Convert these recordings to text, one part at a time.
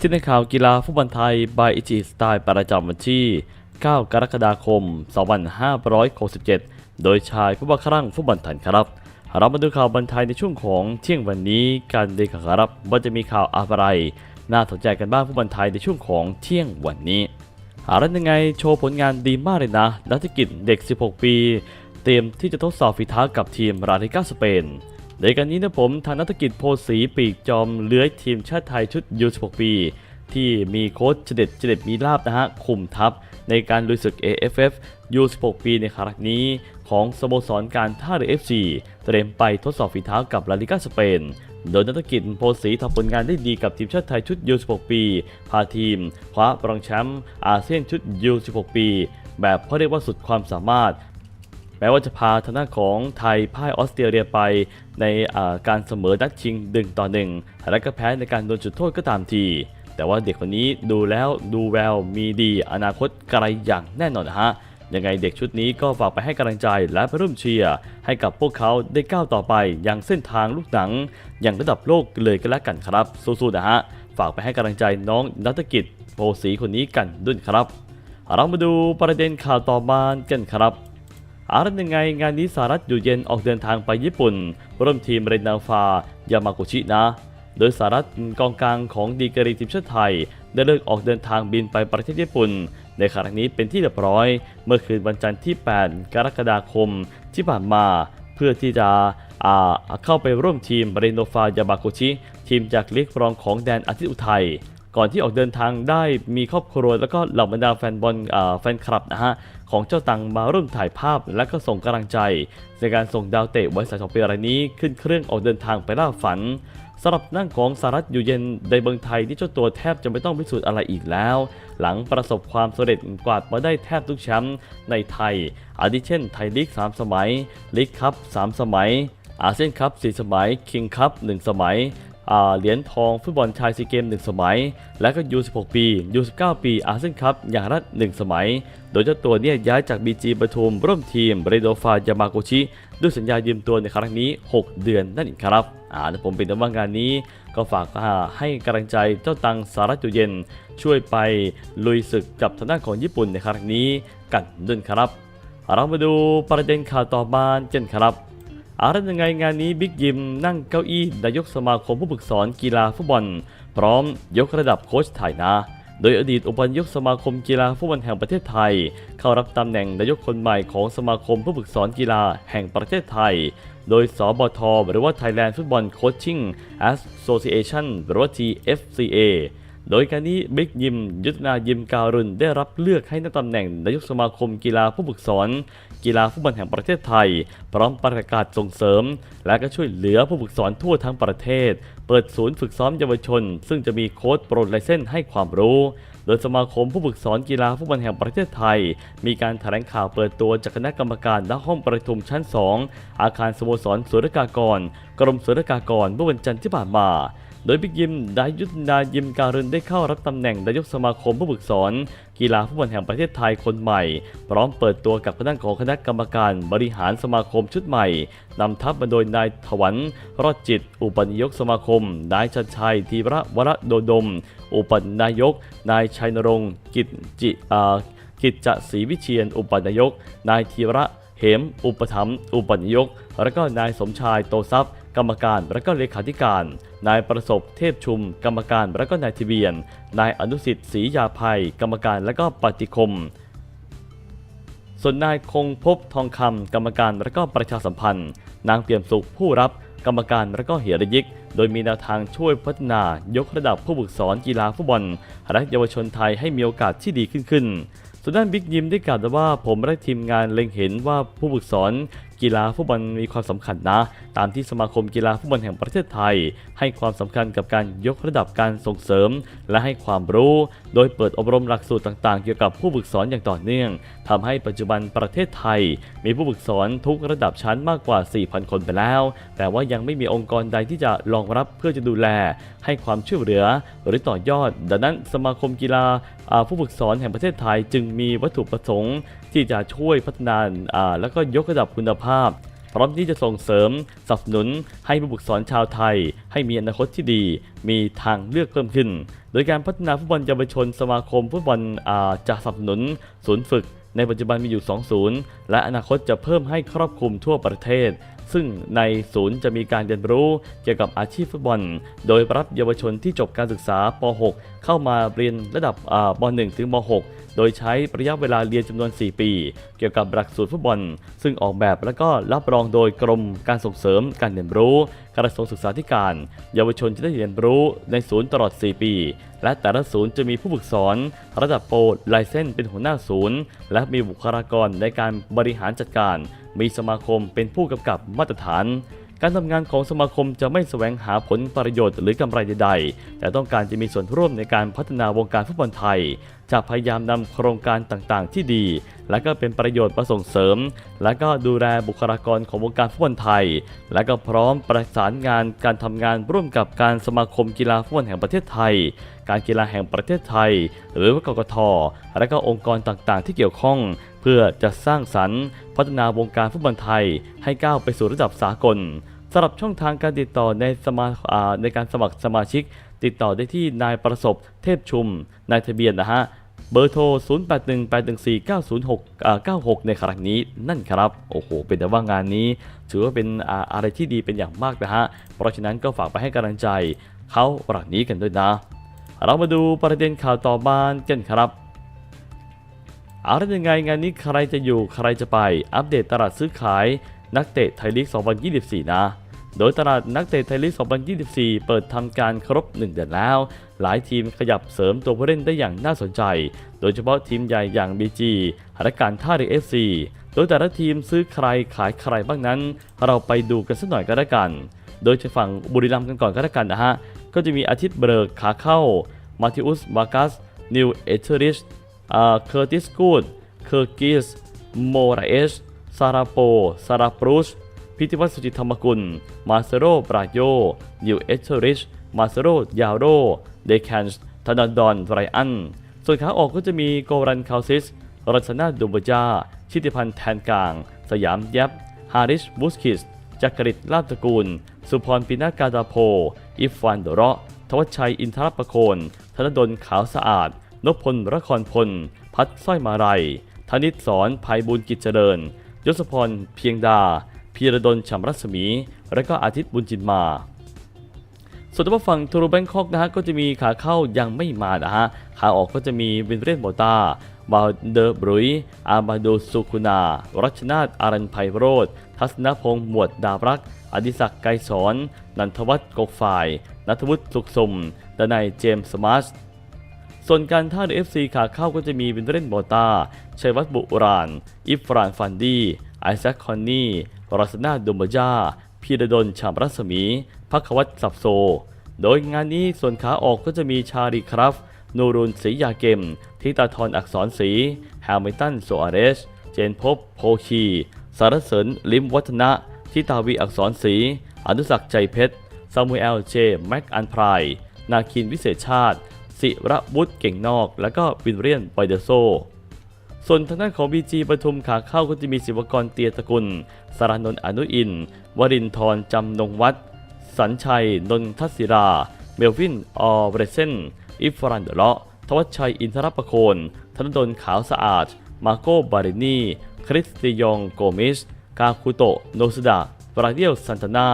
ที่ในข่าวกีฬาฟุตบอลไทย by อิจิสไตล์ประจำวันที่ 9 กรกฎาคม 2567 โดยชายผู้บังคับฟุตบอลไทยครับ เรามาดูข่าวบอลไทยในช่วงของเที่ยงวันนี้กันดีครับว่าจะมีข่าวอะไร น่าสนใจกันบ้างฟุตบอลไทยในช่วงของเที่ยงวันนี้หารันยังไงโชว์ผลงานดีมากเลยนะนักธุรกิจเด็ก 16 ปี เตรียมที่จะทดสอบฝีเท้ากับทีมราลิก้าสเปน ในการนี้นะผมทางนักธุรกิจโพสีปีกจอมเลื้อยทีมชาติไทยชุดยู16ปี ที่มีโค้ชเจเด็ดเจเด็ดมีลาบนะฮะคุมทัพ ในการลุยศึก AFF U16 ปีในครั้งนี้ ของสโมสรการท่าเรือ FC เตรียมไปทดสอบฝีเท้ากับลาลิก้าสเปนโดยนักธุรกิจโพสีทำผลงานได้ดีกับทีมชาติไทยชุด U16 ปี พาทีม คว้ารองแชมป์อาเซียนชุด U16 ปี แบบเขาเรียกว่าสุดความสามารถ แม้ว่าจะพาทางด้านของไทยพ่ายออสเตรเลียไปในการเสมอนัดชิงดึงต่อหนึ่งและก็แพ้ในการโดนจุดโทษก็ตามที แต่ว่าเด็กคนนี้ดูแล้วดูแววมีดีอนาคตไกลอย่างแน่นอนนะฮะยังไงเด็กชุดนี้ก็ฝากไปให้กำลังใจและไปร่วมเชียร์ให้กับพวกเขาได้ก้าวต่อไปอยังเส้นทางลูกหนัง อย่างระดับโลกเลยก็แล้วกันครับ สู้ๆนะฮะ ฝากไปให้กำลังใจน้องนักกิจโพสีคนนี้กันด้วยครับ เรามาดูประเด็นข่าวต่อมากันครับ อารันยังไงงานนี้สหรัฐอยู่เย็นออกเดินทางไปญี่ปุ่น ร่วมทีมเรนนาฟายามากุชินะ โดยสหรัฐกองกลางของดีกรีทีมชาติไทย ได้เลิกออกเดินทางบินไปประเทศญี่ปุ่น ในครั้งนี้เป็นที่เรียบร้อย เมื่อคืนวันจันทร์ที่ 8 กรกฎาคมที่ผ่านมา เพื่อที่จะเข้าไปร่วมทีมเรนโนฟายามากุชิ ทีมจากลีกรองของแดนอาทิตย์อุทัย ก่อนที่ออกเดินทางได้มีครอบครัวแล้วก็เหล่าบรรดาแฟนบอลแฟนคลับนะฮะของเจ้าตังมาร่วมถ่ายภาพและก็ส่งกำลังใจ ในการส่งดาวเตะไวัย32ปีรายนี้ขึ้นเครื่องออกเดินทางไปล่าฝันสำหรับนั่งของสหรัฐอยู่เย็นในเมืองไทยที่เจ้าตัวแทบจะไม่ต้องพิสูจน์อะไรอีกแล้ว หลังประสบความสำเร็จกวาดมาได้แทบทุกแชมป์ในไทย อาทิเช่นไทยลีก 3 สมัยลีกคัพ3สมัยอาเซียนคัพ4สมัย คิงคัพ1สมัย เหรียญทองฟุตบอลชายซีเกม 1 สมัย และก็ U16 ปี U19 ปีอาเซียนคัพอย่างละ1สมัย โดยเจ้าตัวเนี่ยย้ายจาก BG ปทุมร่วมทีมเรโดฟายามาโกชิด้วยสัญญายืมตัวในครั้งนี้ 6 เดือนนั่นเองครับอ่าและผมเป็นตัวว่างานนี้ ก็ฝากให้กำลังใจเจ้าตังสารัตอยู่เย็น ช่วยไปลุยศึกกับทางด้านของญี่ปุ่นในครั้งนี้กันด้วยครับเรามาดูประเด็นข่าวต่อมากันครับ อารัยังไงงานนี้บิ๊กยิมนั่งเก้าอี้นายกสมาคมผู้ฝึกสอนกีฬาฟุตบอล พร้อมยกระดับโค้ชไทยนะโดยอดีตอุปนายกสมาคมกีฬาฟุตบอลแห่งประเทศไทย เข้ารับตำแหน่งนายกคนใหม่ของสมาคมผู้ฝึกสอนกีฬาแห่งประเทศไทย โดยสบท หรือว่า Thailand Football Coaching Association หรือว่า TFCA โดยการนี้บิ๊กยิม ยุทธนายิมการุณได้รับเลือกให้นั่งตำแหน่งนายกสมาคมกีฬาผู้ฝึกสอน กีฬาฟุตบอลแห่งประเทศไทย พร้อมประกาศส่งเสริม และก็ช่วยเหลือผู้ฝึกสอนทั่วทั้งประเทศ เปิดศูนย์ฝึกซ้อมเยาวชน ซึ่งจะมีโค้ชโปรไลเซนให้ความรู้โดยสมาคมผู้ฝึกสอนกีฬาฟุตบอลแห่งประเทศไทย มีการแถลงข่าวเปิดตัวจากคณะกรรมการณห้องประชุมชั้น 2 อาคารสโมสรสุรกากร กรมสุรกากรเมื่อวันจันทร์ที่ผ่านมา โดยบิ๊กยิมได้ยุทธนายิมการุณได้เข้ารับตำแหน่งนายกสมาคมผู้ฝึกสอนกีฬาฟุตบอลแห่งประเทศไทยคนใหม่ พร้อมเปิดตัวกับคณะของคณะกรรมการบริหารสมาคมชุดใหม่นำทัพมาโดยนายถวันรอดจิต อุปนายกสมาคม นายชัดชัยธีระวรโดดม อุปนายก นายชัยนรงค์กิจจิอากิจจศรีวิเชียน อุปนายก นายธีระเหม อุปถัมภ์อุปนายก และก็นายสมชายโตทรัพย์ กรรมการและก็เลขาธิการ นายประสบเทพชุม กรรมการและก็นายทะเบียน นายอนุสิทธิ์ศรียาภัย กรรมการและก็ปฏิคม ส่วนนายคงพบทองคำกรรมการและก็ประชาสัมพันธ์ นางเปี่ยมสุขผู้รับกรรมการและก็เหียรยิก โดยมีแนวทางช่วยพัฒนายกระดับผู้ฝึกสอนกีฬาฟุตบอลและเยาวชนไทยให้มีโอกาสที่ดีขึ้นขึ้นส่วนด้านบิ๊กยิมได้กล่าวว่าผมและทีมงานเล็งเห็นว่าผู้ฝึกสอน กีฬาฟุตบอลมีความสำคัญนะ ตามที่สมาคมกีฬาฟุตบอลแห่งประเทศไทย ให้ความสำคัญกับการยกระดับการส่งเสริม และให้ความรู้ โดยเปิดอบรมหลักสูตรต่างๆ เกี่ยวกับผู้ฝึกสอนอย่างต่อเนื่องทำให้ปัจจุบันประเทศไทย มีผู้ฝึกสอนทุกระดับชั้นมากกว่า 4,000 คนไปแล้ว แต่ว่ายังไม่มีองค์กรใดที่จะรองรับเพื่อจะดูแล ให้ความช่วยเหลือ หรือต่อยอด ดังนั้นสมาคมกีฬาผู้ฝึกสอนแห่งประเทศไทย จึงมีวัตถุประสงค์ ที่จะช่วยพัฒนาแล้วก็ยกระดับคุณภาพพร้อมที่จะส่งเสริมสนับสนุนให้ผู้ฝึกสอนชาวไทย ให้มีอนาคตที่ดี มีทางเลือกเพิ่มขึ้น โดยการพัฒนาฟุตบอลเยาวชนสมาคมฟุตบอลจะสนับสนุนศูนย์ฝึกในปัจจุบันมีอยู่ 2 ศูนย์ และอนาคตจะเพิ่มให้ครอบคลุมทั่วประเทศ ซึ่งในศูนย์จะมีการเรียนรู้เกี่ยวกับอาชีพฟุตบอล โดยรับเยาวชนที่จบการศึกษาป .6 เข้ามาเรียนระดับป .1 ถึงม .6 โดยใช้ระยะเวลาเรียนจำนวน 4 ปี เกี่ยวกับหลักสูตรฟุตบอล ซึ่งออกแบบและก็รับรองโดยกรมการส่งเสริมการเรียนรู้กระทรวงศึกษาธิการ เยาวชนจะได้เรียนรู้ในศูนย์ตลอด 4 ปี และแต่ละศูนย์จะมีผู้ฝึกสอนระดับโปรไลเซนเป็นหัวหน้าศูนย์ และมีบุคลากรในการบริหารจัดการ มีสมาคมเป็นผู้กำกับมาตรฐาน การทำงานของสมาคมจะไม่แสวงหาผลประโยชน์หรือกำไรใดๆ แต่ต้องการจะมีส่วนร่วมในการพัฒนาวงการฟุตบอลไทย จะพยายามนำโครงการต่างๆ ที่ดี และก็เป็นประโยชน์ประส่งเสริม และก็ดูแลบุคลากรของวงการฟุตบอลไทย และก็พร้อมประสานงานการทำงานร่วมกับการสมาคมกีฬาฟุตบอลแห่งประเทศไทย การกีฬาแห่งประเทศไทย หรือว่ากกทและก็องค์กรต่างๆ ที่เกี่ยวข้อง เพื่อจะสร้างสรรค์ พัฒนาวงการฟุตบอลไทย ให้ก้าวไปสู่ระดับสากลสำหรับช่องทางการติดต่อในสมาอ่าในการสมัครสมาชิก ติดต่อได้ที่นายประสบเทพชุมนายทะเบียนนะฮะ เบอร์โทร 0818149096ในครั้งนี้นั่นครับ โอ้โห เป็นแต่ว่างานนี้ถือว่าเป็นออะไรที่ดีเป็นอย่างมากนะฮะ เพราะฉะนั้นก็ฝากไปให้กำลังใจเขาหลังนี้กันด้วยนะ เรามาดูประเด็นข่าวต่อบ้านกันครับอาละยังไงงานนี้ใครจะอยู่ใครจะไปอัปเดตตลาดซื้อขายนักเตะไทยลีก 2024 นะ โดยตลาดนักเตะไทยลีก 2024 เปิดทำการครบ 1 เดือนแล้ว หลายทีมขยับเสริมตัวผู้เล่นได้อย่างน่าสนใจ โดยเฉพาะทีมใหญ่อย่าง BG แลการท่าเรือ FC โดยแต่ละทีมซื้อใครขายใครบ้างนั้น เราไปดูกันสักหน่อยก็แล้วกัน โดยจะฝั่งบุรีรัมย์กันก่อนก็แล้วกันนะฮะ ก็จะมีอาทิตย์เบิกขาเข้า มาธิอุสวากัส นิวเอเทอริชเคอร์ติสกูด เคอร์กิส โมราเอช ซาราโป ซาราปรุช พิธิวัฒน์สุจิตธรรมกุล มาเซโรบราโยนิวเอเทอริช มาเซโรยาโร เดแคนส์ธนาดอนไรอัน ส่วนขาออกก็จะมีโกรันคาซิส รัชนาดูบจา ชิติพันธ์แทนกลาง สยามแยบฮาริชบุสคิส จักริดลาบตระกูล สุพรปินากาดาโพ อิฟวานโดระทวัชชัยอินทรประโคน ธนดลขาวสะอาด นพพลระครพล พัดสร้อยมาลัยธนิตสอนภัยบุญกิจเจริญ ยศพรเพียงดา พีระดลฉ่ำรัศมี และก็อาทิตย์บุญจินมา ส่วนทางฝั่งทูรูแบงคอกนะฮะก็จะมีขาเข้ายังไม่มานะฮะขาออกก็จะมีวินเรนโบตาบาเดอร์บรุย อามาโดสุคุนา รัชนาตอารันไพโรธทัศนพงษ์หมวดดาบรักษ์อดิศักดิ์ไกรสอน นันทวัฒน์กกฝ่าย นัทวุฒิสุขสมดนายเจมส์สมาร์ทส่วนการท่าเรือ FC ขาเข้าก็จะมีวินเรนโบตาชัยวัฒน์บุราณอิฟรานฟันดี้ไอแซคคอนนี่ รัสนาดุมบจาพีระดลฉ่ำรัศมีพักวัตสับโซ โดยงานนี้ส่วนขาออกก็จะมีชาลีครับ นูรุนศรียาเกม ทิตาทรอักษรศรีแฮมิลตันโซอาเรส เจนพบโพคี สารเสริญลิมวัฒนะ ทิตาวีอักษรศรี อนุสักใจเพชร ซามูเอลเจ แม็กอันไพรนาคินวิเศษชาติ ศิระบุตรเก่งนอก และก็วินเรียนไวเดอร์โซ ส่วนทางด้านของ BG ปทุมขาเข้าก็จะมีศิวกรเตียตะกุล สารนนท์อนุอิน วรินทร์จำนงวัฒน์สัญชัย นนทศิรา เมลวิน ออเบรเซน อิฟรันเดลาะทวัชชัย อินทรประโคน ธนดลขาวสะอาด มาโกบารินีคริสติยองโกมิส กาคุโตะโนสุดะบราเดียลซันตานา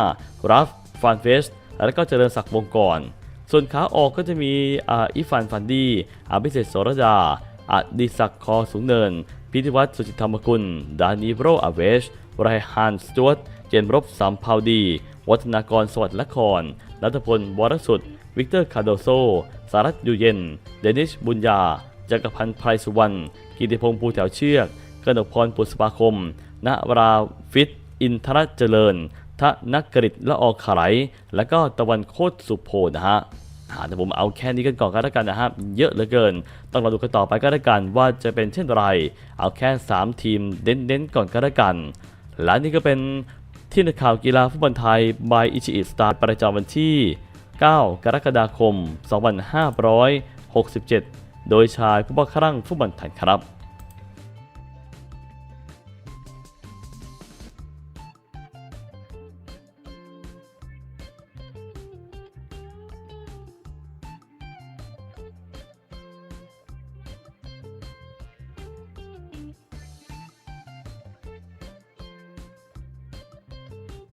รัฟฟานเฟส และก็เจริญศักดิ์วงกรส่วนขาออกก็จะมีอ,อิฟานฟันดีอาภิเศษโสรดา อดิศักคอสูงเนิน พิธิวัฒน์สุจิตธรรมกุล ดานิโรอาเวชไรฮานสจวตเจนรบสามพาวดี วัฒนากรสวัสดิ์ละครนัทพลวรสุดวิกเตอร์คาโดโซ สารัตยูเย็น เดนิชบุญญา จักรพันธ์ไพรสุวรรณ กิติพงษ์ภูแถวเชือกกนกพรปุษภาคม ณวราฟิต อินทรเจริญทะนักกริตละออกขายและก็ตะวันโคตรสุโพนะฮะ แต่ผมเอาแค่นี้กันก่อนก็แล้วกันนะครับ เยอะเหลือเกิน ต้องรอดูกันต่อไปก็แล้วกันว่าจะเป็นเช่นไร เอาแค่ 3 ทีมเน้นๆก่อนก็แล้วกัน และนี่ก็เป็นที่นักข่าวกีฬาฟุตบอลไทย by อิชิอิสตาร์ประจำวันที่ 9 กรกฎาคม 2567 โดยชายผู้บังคับฟุตบอลไทยครับ